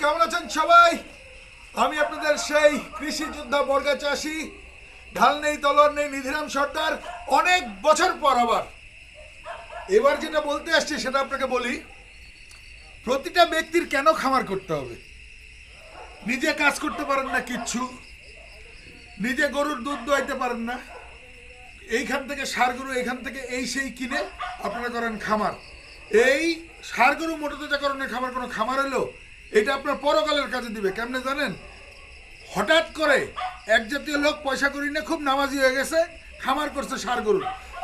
কেমন আছেন সবাই? আমি আপনাদের সেই কৃষি যোদ্ধা বর্গা চাষি। ঢাল নেই তলর নেই, নিধিরাম সর্দার। অনেক বছর পর আবার। এবার যেটা বলতে আসছি, সেটা আপনাকে বলি, প্রতিটা ব্যক্তির কেন খামার করতে হবে? নিজে কাজ করতে পারেন না কিচ্ছু। নিজে গরুর দুধ দোয়াইতে পারেন না। এইখান থেকে সার গরু থেকে এই সেই কিনে আপনারা করেন খামার। এই সার গরু মোটরতাজাকরণের খামার কোনো খামার হলো? এটা আপনার পরকালের কাজে দিবে, কেমনে জানেন? হঠাৎ করে এক জাতীয় লোক পয়সা করি না, খুব নামাজি হয়ে গেছে, খামার করছে সার গরু।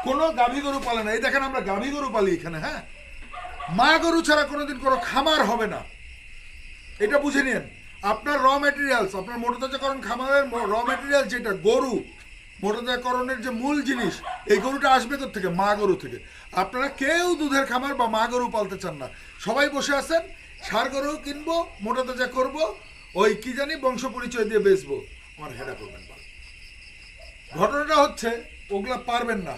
কোনো গাভী গরু পালে না। এই দেখেন আমরা গাভী গরু পালি এখানে হ্যাঁ? মা গরু ছাড়া কোনোদিন কোনো খামার হবে না। এটা বুঝে নিন। আপনার র মেটেরিয়ালস আপনার মোটরতাজাকরণ খামারের র মেটেরিয়াল যেটা, গরু মোটরতাজাকরণের যে মূল জিনিস, এই গরুটা আসবে থেকে মা গরু থেকে। আপনারা কেউ দুধের খামার বা মা গরু পালতে চান না। সবাই বসে আছেন সার গরু কিনবো মোটরতাজা করব, ওই কি জানি বংশ পরিচয় দিয়ে বেচবো। আমার হেডা করবেন। ঘটনাটা হচ্ছে, ওগুলা পারবেন না।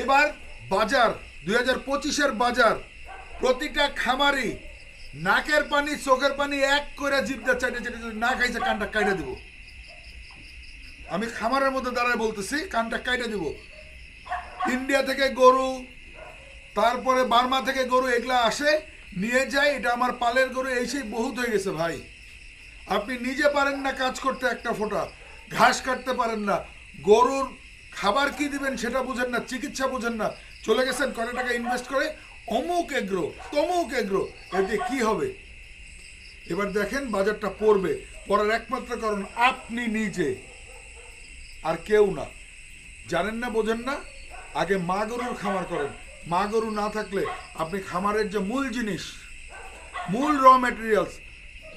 এবার বাজার, দুই হাজার পঁচিশের বাজার, প্রতিটা খামারি নাকের পানি, চোখের পানি এক করে জিভটা চাটে চাটে যদি না খাইছে, কানটা কাইটা দিব। আমি খামারের মধ্যে দাঁড়ায় বলতেছি, কানটা কাইটা দিব। ইন্ডিয়া থেকে গরু, তারপরে বার্মা থেকে গরু, এগুলা আসে নিয়ে যায় এটা আমার পালের গরু, এই সেই বহুত হয়ে গেছে ভাই। আপনি নিজে পারেন না, কাজ করতে একটা ফোঁটা। ঘাস কাটতে পারেন না। গরুর খাবার কি দিবেন সেটা বুঝেন না, চিকিৎসা বুঝেন না। চলে গেছেন কত টাকা ইনভেস্ট করে? অমুক এগ্রো, তমুক এগ্রো। এতে কি হবে? এবার দেখেন, বাজারটা পড়বে। পড়ার একমাত্র কারণ, আপনি নিজে। আর কেউ না। জানেন না, বোঝেন না? আগে মা গরুর খামার করেন। মা গরু না থাকলে আপনি খামারের যে মূল জিনিস, মূল র ম্যাটেরিয়ালস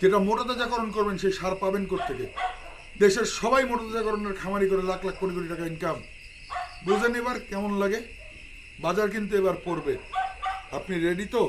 যেটা মোটাতাজাকরণ করবেন, সেই সার পাবেন থেকে দেশের সবাই মোটাতাজাকরণের খামারি করে লাখ লাখ কোটি কোটি টাকা ইনকাম বুঝেন এবার কেমন লাগে? বাজার কিন্তু এবার পড়বে। আপনি রেডি তো?